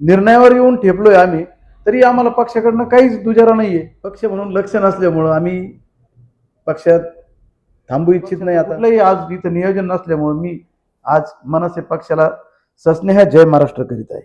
निर्णयावर येऊन ठेपलोय आम्ही तरी आम्हाला पक्षाकडनं काहीच दुजारा नाहीये. पक्ष म्हणून लक्ष नसल्यामुळं आम्ही पक्षात थांबू इच्छित नाही आता. आज इथं नियोजन नसल्यामुळं मी आज मनसे पक्षाला सस्नेह जय महाराष्ट्र करीत आहे.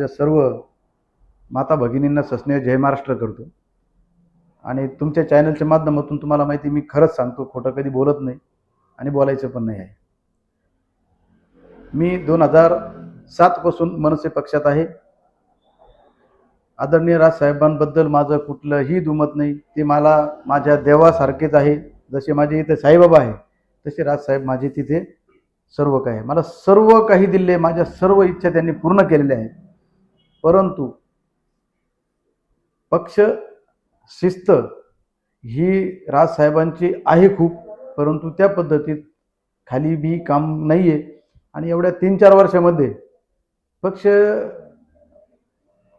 माझ्या सर्व माता भगिनींना सस्नेह जय महाराष्ट्र करतो. आणि तुमच्या चॅनलच्या माध्यमातून तुम्हाला माहिती मी खरंच सांगतो खोटं कधी बोलत नाही आणि बोलायचं पण नाही आहे. मी दोन हजार सातपासून मनसे पक्षात आहे. आदरणीय राजसाहेबांबद्दल माझं कुठलंही दुमत नाही. ते मला माझ्या देवासारखेच आहे. जसे माझे इथे साईबाबा आहे तसे राजसाहेब माझे तिथे सर्व काही मला सर्व काही दिले माझ्या सर्व इच्छा त्यांनी पूर्ण केलेल्या आहेत. परंतु पक्ष शिस्त ही राजसाहेबांची आहे खूप परंतु त्या पद्धतीत खाली बी काम नाही आहे आणि एवढ्या तीन चार वर्षामध्ये पक्ष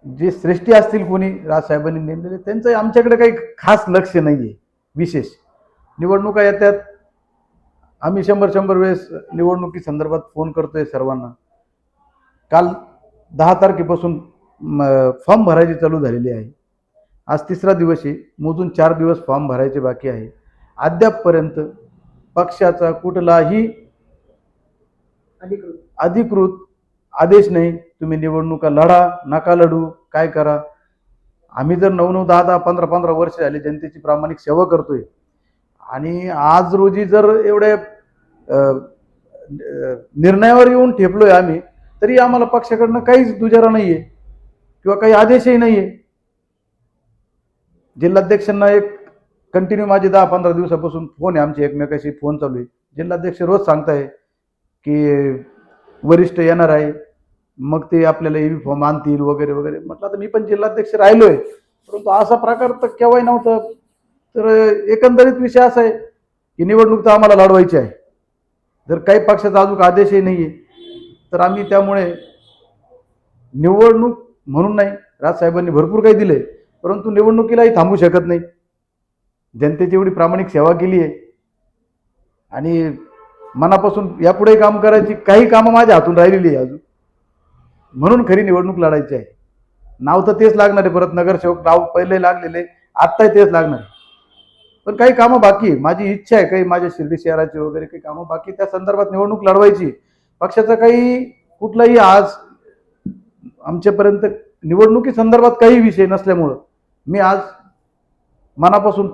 जे श्रेष्ठी असतील कोणी राजसाहेबांनी नेमलेले त्यांचं आमच्याकडे काही खास लक्ष नाही आहे विशेष. निवडणुका येतात आम्ही शंभर शंभर वेळेस निवडणुकी संदर्भात फोन करतोय सर्वांना. काल दहा तारखेपासून फॉर्म भरायची चालू झालेली आहे. आज तिसरा दिवस आहे. मोजून चार दिवस फॉर्म भरायचे बाकी आहे. अद्यापपर्यंत पक्षाचा कुठलाही अधिकृत. आदेश नाही. तुम्ही निवडणुका लढा नका लढू काय करा. आम्ही जर नऊ नऊ दहा दहा पंधरा पंधरा वर्ष झाली जनतेची प्रामाणिक सेवा करतोय. आणि आज रोजी जर एवढ्या निर्णयावर येऊन ठेपलोय आम्ही तरी आम्हाला पक्षाकडनं काहीच दुजारा नाहीये. किंवा काही आदेशही नाही आहे जिल्हाध्यक्षांना एक कंटिन्यू माझे दहा पंधरा दिवसापासून फोन आहे आमचे एकमेकाशी फोन चालू आहे. जिल्हाध्यक्ष रोज सांगताय की वरिष्ठ येणार आहे मग ते आपल्याला एबी फॉर्म आणतील वगैरे वगैरे. म्हटलं आता मी पण जिल्हाध्यक्ष राहिलो आहे परंतु असा प्रकार तर केव्हाही नव्हता. तर एकंदरीत विषय असा आहे की निवडणूक तर आम्हाला लढवायची आहे. जर काही पक्षाचा अजून आदेशही नाही आहे तर आम्ही त्यामुळे निवडणूक म्हणून नाही. राजसाहेबांनी भरपूर काही दिले परंतु निवडणुकीलाही थांबू शकत नाही. जनतेची एवढी प्रामाणिक सेवा केली आहे. आणि मनापासून यापुढे काम करायची काही कामं माझ्या हातून राहिलेली आहे अजून. म्हणून खरी निवडणूक लढायची आहे. नाव तर तेच लागणार आहे परत नगरसेवक नाव पहिले लागलेले आत्ताही तेच लागणार आहे. पण काही कामं बाकी माझी इच्छा आहे काही माझ्या शिर्डी शहराची वगैरे काही कामं बाकी त्या संदर्भात निवडणूक लढवायची पक्षाचा काही कुठलाही आज आमच्यापर्यंत निवडणुकी संदर्भात काही विषय नसल्यामुळं मी आज मनापासून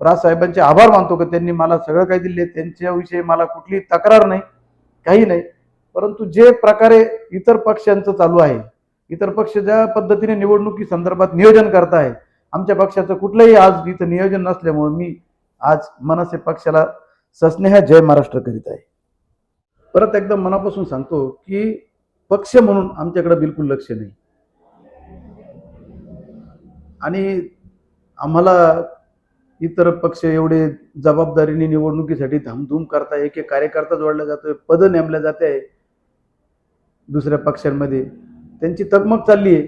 राजसाहेबांचे आभार मानतो की त्यांनी मला सगळं काही दिले त्यांच्याविषयी मला कुठली तक्रार नाही काही नाही. परंतु जे प्रकारे इतर पक्षांचं चालू आहे इतर पक्ष ज्या पद्धतीने निवडणुकी संदर्भात नियोजन करत आहे आमच्या पक्षाचं कुठलंही आज इथं नियोजन नसल्यामुळं मी आज मनसे पक्षाला सस्नेह जय महाराष्ट्र करीत आहे. परत एकदम मनापासून सांगतो की पक्ष म्हणून आमच्याकडे बिलकुल लक्ष नाही. आणि आम्हाला इतर पक्ष एवढे जबाबदारीने निवडणुकीसाठी धामधूम करताय एक एक कार्यकर्ता जोडला जातोय पद नेमल्या जाते आहे दुसऱ्या पक्षांमध्ये. त्यांची तगमग चालली आहे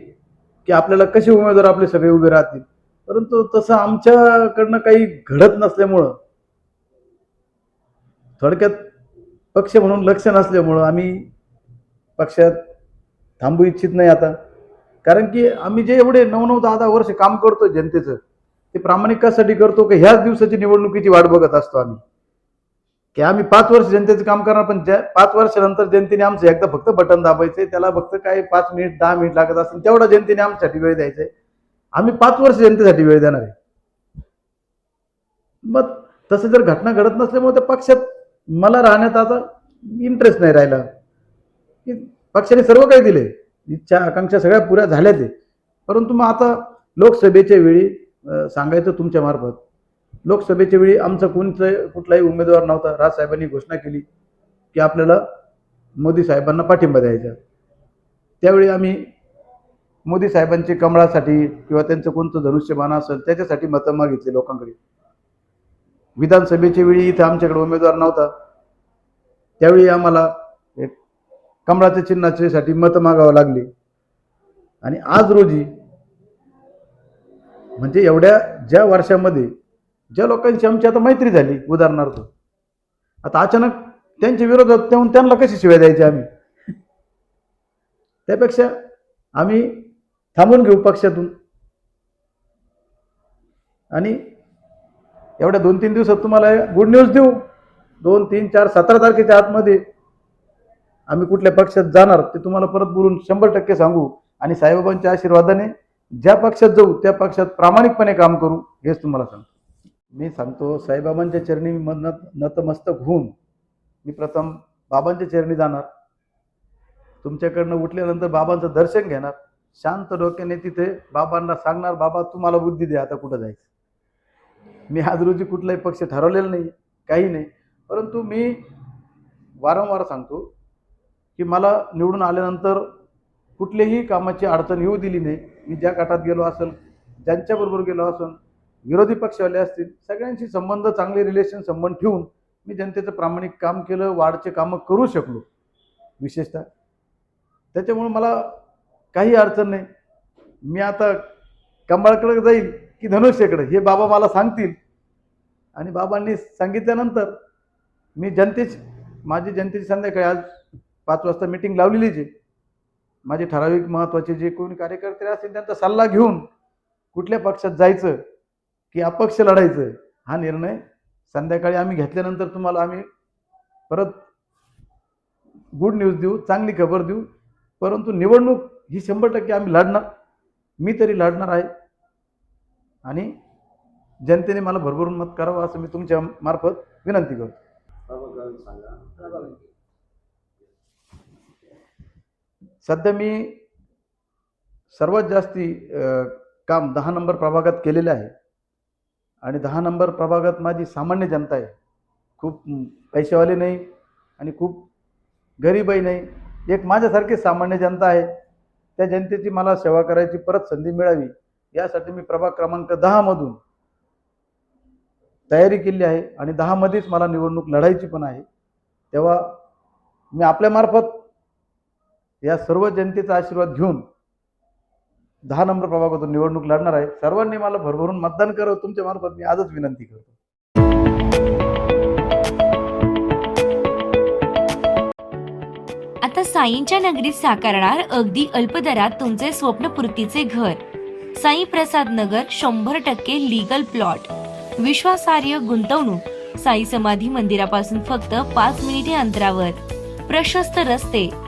की आपल्याला कसे उमेदवार आपले सगळे उभे राहतील. परंतु तसं आमच्याकडनं काही घडत नसल्यामुळं थोडक्यात पक्ष म्हणून लक्ष नसल्यामुळं आम्ही पक्षात थांबू इच्छित नाही आता. कारण की आम्ही जे एवढे नऊ नऊ दहा दहा वर्ष काम करतो जनतेचं ते प्रामाणिक कशासाठी करतो की ह्याच दिवसाची निवडणुकीची वाट बघत असतो आम्ही. की आम्ही पाच वर्ष जनतेचं काम करणार पण ज्या पाच वर्षानंतर जनतेने आमचं एकदा फक्त बटन दाबायचं त्याला फक्त काय पाच मिनिट दहा मिनिट लागत असेल तेवढा जनतेने आमच्यासाठी वेळ द्यायचा आम्ही पाच वर्ष जनतेसाठी वेळ देणार आहे. मग तसं जर घटना घडत नसल्यामुळे त्या पक्षात मला राहण्यात आता इंटरेस्ट नाही राहिला. की पक्षाने सर्व काही दिले. इच्छा आकांक्षा सगळ्या पुऱ्या झाल्या ते. परंतु मग आता लोकसभेच्या वेळी सांगायचं तुमच्या मार्फत लोकसभेच्या वेळी आमचा कोणतं कुठलाही उमेदवार नव्हता. राजसाहेबांनी घोषणा केली की आपल्याला मोदी साहेबांना पाठिंबा द्यायचा. त्यावेळी आम्ही मोदी साहेबांची कमळासाठी किंवा त्यांचं कोणतं धनुष्यबाण असेल त्याच्यासाठी मतं मागितली लोकांकडे. विधानसभेच्या वेळी इथं आमच्याकडे उमेदवार नव्हता. त्यावेळी आम्हाला कमळाच्या चिन्हाच्यासाठी मतं मागावं लागली. आणि आज रोजी म्हणजे एवढ्या ज्या वर्षामध्ये ज्या लोकांची आमची आता मैत्री झाली उदाहरणार्थ. आता अचानक त्यांच्या विरोधात त्याहून त्यांना कशी शिवाय द्यायची आम्ही? त्यापेक्षा आम्ही थांबून घेऊ पक्षातून. आणि एवढ्या दोन तीन दिवसात तुम्हाला गुड न्यूज देऊ. दोन तीन चार सतरा तारखेच्या आतमध्ये आम्ही कुठल्या पक्षात जाणार ते तुम्हाला परत बोलून शंभर टक्के सांगू. आणि साईबाबांच्या आशीर्वादाने ज्या पक्षात जाऊ त्या पक्षात प्रामाणिकपणे काम करू हेच तुम्हाला सांगतो. मी सांगतो साईबाबांच्या चरणी मी मन नतमस्तक होऊन मी प्रथम बाबांच्या चरणी जाणार. तुमच्याकडनं उठल्यानंतर बाबांचं दर्शन घेणार. शांत डोक्याने तिथे बाबांना सांगणार बाबा तुम्हाला बुद्धी द्या आता कुठं जायचं? मी आज रोजी कुठलाही पक्ष ठरवलेला नाही काही नाही. परंतु मी वारंवार सांगतो की मला निवडून आल्यानंतर कुठल्याही कामाची अडचण येऊ दिली नाही. मी ज्या गटात गेलो असेल ज्यांच्याबरोबर गेलो असेल विरोधी पक्षवाले असतील सगळ्यांशी संबंध चांगले रिलेशन संबंध ठेवून मी जनतेचं प्रामाणिक काम केलं वाढचे कामं करू शकलो. विशेषतः. त्याच्यामुळं मला काही अडचण नाही. मी आता कंबाळकडे जाईल की धनुष्यकडे हे बाबा मला सांगतील. आणि बाबांनी सांगितल्यानंतर मी जनतेची माझी जनतेची संध्याकाळी आज पाच वाजता मिटिंग लावलेलीच आहे माझे ठराविक महत्त्वाचे जे कोणी कार्यकर्ते असतील त्यांचा सल्ला घेऊन कुठल्या पक्षात जायचं की अपक्ष लढायचं हा निर्णय संध्याकाळी आम्ही घेतल्यानंतर तुम्हाला आम्ही परत गुड न्यूज देऊ चांगली खबर देऊ. परंतु निवडणूक ही शंभर टक्के आम्ही लढणार. मी तरी लढणार आहे. आणि जनतेने मला भरभरून मत करावं असं मी तुमच्या मार्फत विनंती करतो. सध्या मी सर्वात जास्ती काम दहा नंबर प्रभागात केलेलं आहे. आणि दहा नंबर प्रभागात माझी सामान्य जनता आहे. खूप पैसेवाले नाही आणि खूप गरीबही नाही. एक माझ्यासारखी सामान्य जनता आहे. त्या जनतेची मला सेवा करायची परत संधी मिळावी यासाठी मी प्रभाग क्रमांक दहामधून तयारी केली आहे. आणि दहामध्येच मला निवडणूक लढायची पण आहे. तेव्हा मी आपल्यामार्फत या सर्व जनतेचा आशीर्वाद घेऊन दहा नंबर प्रभागातून निवडणूक लढणार आहे. सर्वांनी मला भरभरून मतदान करावं तुमच्या मार्फत मी आजच विनंती करतो. आता साईंच्या नगरीत साकारणार अगदी अल्प दरात तुमचे स्वप्नपूर्तीचे घर. साई प्रसाद नगर शंभर टक्के लीगल प्लॉट विश्वासार्ह गुंतवणूक. साई समाधी मंदिरापासून फक्त पाच मिनिटे अंतरावर. प्रशस्त रस्ते.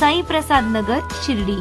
साई प्रसाद नगर शिर्डी.